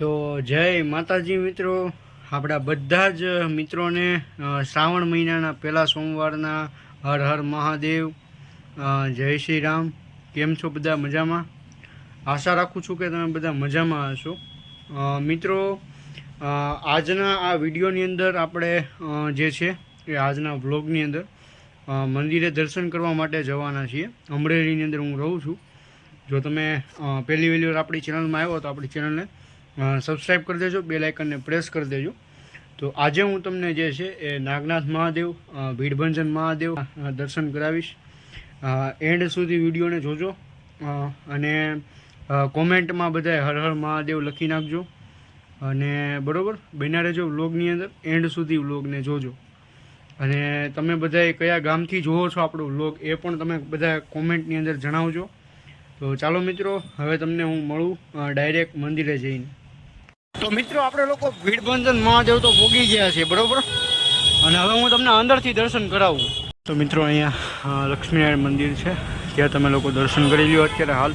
તો જય માતાજી મિત્રો. આપણા બધા જ મિત્રોને શ્રાવણ મહિનાના પહેલા સોમવારના હર હર મહાદેવ. જય શ્રી રામ. કેમ છો બધા મજામાં? આશા રાખું છું કે તમે બધા મજામાં હશો. મિત્રો આજના આ વિડીયોની અંદર આપણે જે છે એ આજના વ્લોગની અંદર મંદિરે દર્શન કરવા માટે જવાના છીએ. અમરેલીની અંદર હું રહું છું. જો તમે પહેલી વહેલી વાર આપણી ચેનલમાં આવ્યો તો આપણી ચેનલને સબસ્ક્રાઈબ કરી દેજો બે લાઇકનને પ્રેસ કરી દેજો. તો આજે હું તમને જે છે એ નાગનાથ મહાદેવ ભીડભંજન મહાદેવ દર્શન કરાવીશ. એન્ડ સુધી વિડીયોને જોજો અને કોમેન્ટમાં બધાએ હર હર મહાદેવ લખી નાખજો. અને બરાબર, બન્યા રહેજો વ્લોગની અંદર એન્ડ સુધી વ્લોગને જોજો. અને તમે બધાએ કયા ગામથી જુઓ છો આપણો વ્લોગ એ પણ તમે બધા કોમેન્ટની અંદર જણાવજો. તો ચાલો મિત્રો, હવે તમને હું મળું ડાયરેક્ટ મંદિરે જઈને. તો મિત્રો, આપણે લોકો ભીડબંધન મહાદેવ તો ભોગી ગયા છે બરોબર? અને હવે હું તમને અંદરથી દર્શન કરાવું. તો મિત્રો, અહીંયા લક્ષ્મીનારાયણ મંદિર છે. ત્યાં તમે લોકો દર્શન કરી લ્યો અત્યારે હાલ.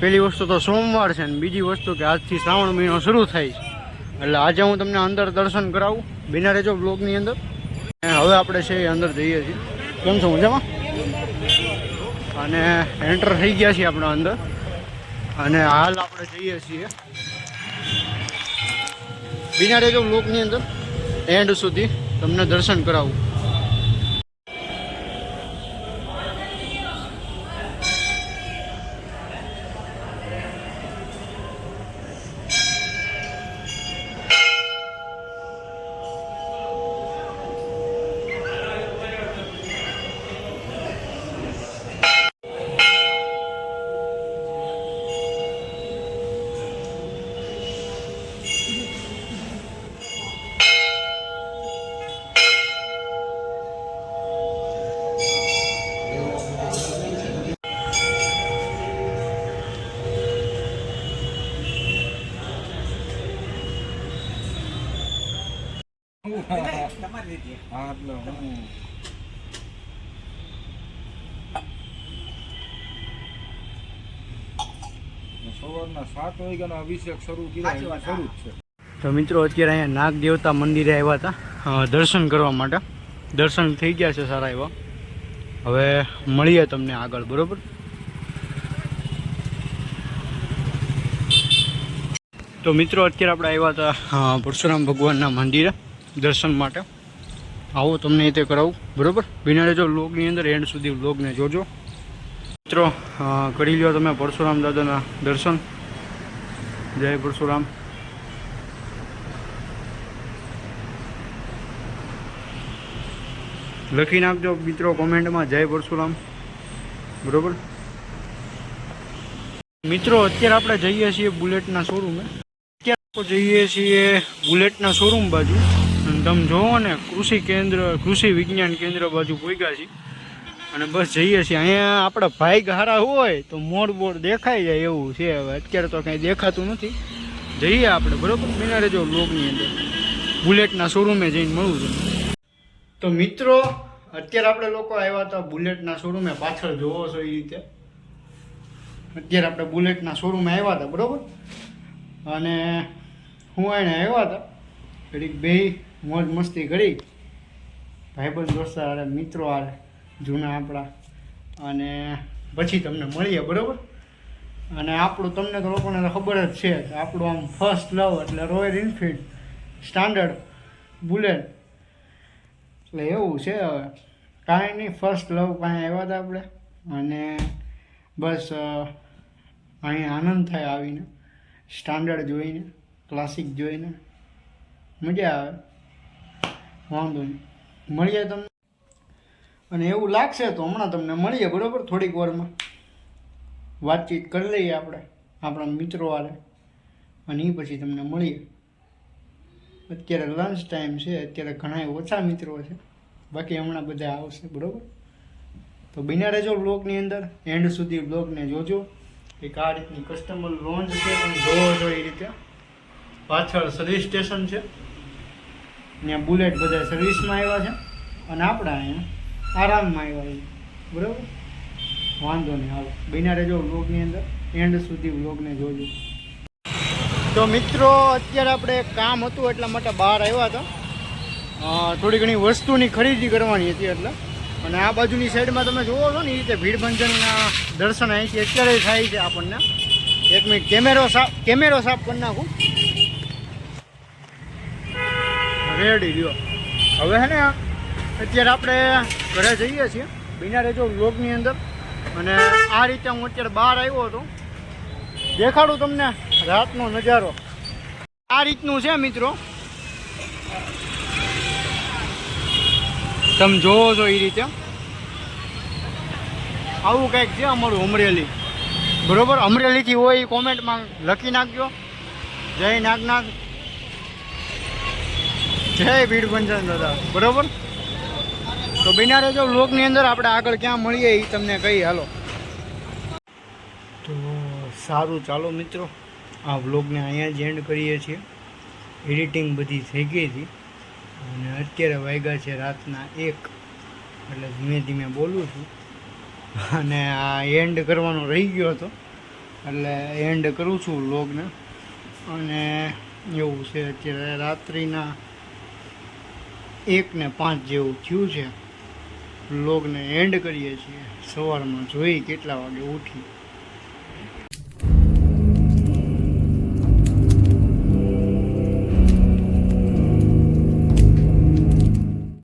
પેલી વસ્તુ તો સોમવાર છે ને બીજી વસ્તુ કે આજથી શ્રાવણ મહિનો શરૂ થાય છે. એટલે આજે હું તમને અંદર દર્શન કરાવું, બિના રેજો બ્લોગની અંદર. હવે આપણે છે એ અંદર જઈએ છીએ. કેમ છો, મજામાં? અને એન્ટર થઈ ગયા છીએ આપણા અંદર. અને હાલ આપણે જઈએ છીએ બિના રેજો બ્લોગની અંદર. એન્ડ સુધી તમને દર્શન કરાવું. હા એટલે હું સવારના સાત વાગ્યાનો અભિષેક શરૂ કર્યો શરૂ જ છે. તો મિત્રો અત્યારે અહીંયા નાગ દેવતા મંદિરે આવ્યા હતા. દર્શન કરવા માટે. દર્શન થઈ ગયા છે સારા એવા. હવે મળીએ તમને આગળ બરોબર? તો મિત્રો અત્યારે આપણે આવ્યા હતા પરશુરામ ભગવાનના મંદિરે દર્શન માટે. આવો તમને તે કરાવું. બરોબર? બિના રહેજો, વ્લોગની અંદર એન્ડ સુધી વ્લોગને જોજો. મિત્રો કરી લ્યો તમે પરશુરામ દાદાના દર્શન. જય પરશુરામ. લખી નાખજો મિત્રો કોમેન્ટમાં, જય પરશુરામ. બરોબર? મિત્રો, અત્યારે આપણે જઈએ છીએ બુલેટના શોરૂમે. અત્યારે જઈએ છીએ બુલેટના શોરૂમ બાજુ. અને તમે જોવો ને, કૃષિ કેન્દ્ર, કૃષિ વિજ્ઞાન કેન્દ્ર બાજુ પહોંચ્યા છીએ. અને બસ જઈએ છીએ. અહીંયા આપણા ભાઈ હારા હોય તો મોર બોર દેખાઈ જાય એવું છે હવે. અત્યારે તો કંઈ દેખાતું નથી. જઈએ આપણે, બરોબર? બિના જો બ્લોગની અંદર. બુલેટના શોરૂમે જઈને મળવું છું. તો મિત્રો, અત્યારે આપણે લોકો આવ્યા હતા બુલેટના શોરૂમે. પાછળ જોવો છો એ રીતે. અત્યારે આપણે બુલેટના શોરૂમે આવ્યા હતા, બરોબર? અને હું એને આવ્યા હતા. ઘડીક બે મોજ મસ્તી કરી. ભાઈબંધ દોસ્તો હારે, મિત્રો હારે, જૂના આપણા. અને પછી તમને મળીએ, બરાબર? અને આપણું તમને તો લોકોને ખબર જ છે કે આપણું આમ ફર્સ્ટ લવ એટલે રોયલ ઇન્ફિલ્ડ સ્ટાન્ડર્ડ બુલેટ એટલે એવું છે હવે. કાંઈ નહીં ફર્સ્ટ લવ કાંઈ આવ્યા હતા આપણે. અને બસ અહીં આનંદ થાય આવીને. સ્ટાન્ડર્ડ જોઈને ક્લાસિક જોઈને. મજા આવે. વાંધો નહીં. મળીએ તમને. અને એવું લાગશે તો હમણાં તમને મળીએ, બરાબર? થોડીક વારમાં. વાતચીત કરી લઈએ આપણે, આપણા મિત્રો વાળે. અને એ પછી તમને મળીએ. અત્યારે લંચ ટાઈમ છે, અત્યારે ઘણા ઓછા મિત્રો છે. બાકી હમણાં બધા આવશે, બરાબર? તો બિના રહેજો બ્લોગની અંદર. એન્ડ સુધી બ્લોગને જોજો. એક આ રીતની કસ્ટમર લોન્ચ છે જોવો છો એ રીતે. પાછળ સર્વિસ સ્ટેશન છે. ત્યાં બુલેટ બધા સર્વિસમાં આવ્યા છે અને આપણા અહીંયા આરામમાં આવ્યા છે. બરાબર? વાંધો નહીં, હાલો. બિના રહેજો બ્લોગની અંદર. એન્ડ સુધી બ્લોગને જોજો. તો મિત્રો, અત્યારે આપણે કામ હતું, એટલા માટે બહાર આવ્યા હતા. થોડી ઘણી વસ્તુની ખરીદી કરવાની હતી, એટલે. અને આ બાજુની સાઈડમાં તમે જોવો છો ને એ રીતે ભીડભંજનના દર્શન અહીંથી અત્યારે થાય છે આપણને. એક મિનિટ, કેમેરો સાફ કેમેરો સાફ કરી નાખું. રેડી રહ્યો. હવે હે ને, અત્યારે આપણે ઘરે જઈએ છીએ. બિના રહેજો વ્લોગની અંદર. અને આ રીતે હું અત્યારે બહાર આવ્યો હતો. દેખાડું તમને રાતનો નજારો. આ રીતનું છે મિત્રો. તમે જોવો છો એ રીતે. આવું કંઈક છે અમારું અમરેલી. બરોબર? અમરેલીથી હોય એ કોમેન્ટમાં લખી નાખજો. જય નાગનાથ. જય ભીડ ભીડભંજન દાદા. બરોબર? તો બિના રહેજો, વ્લોગની અંદર આપણે આગળ ક્યાં મળીએ એ તમને કહી, હાલો. તો સારું, ચાલો મિત્રો, આ વ્લોગને અહીંયા જ એન્ડ કરીએ છીએ. એડિટિંગ બધી થઈ ગઈ હતી. અને અત્યારે વાગ્યા છે રાતના એક, એટલે ધીમે ધીમે બોલું છું. અને આ એન્ડ કરવાનો રહી ગયો હતો. એટલે એન્ડ કરું છું વ્લોગને. અને એવું છે, અત્યારે રાત્રિના એક ને પાંચ જેવું થયું છે. લોગને એન્ડ કરીએ છીએ. સવારમાં જોઈ કેટલા વાગે ઉઠી.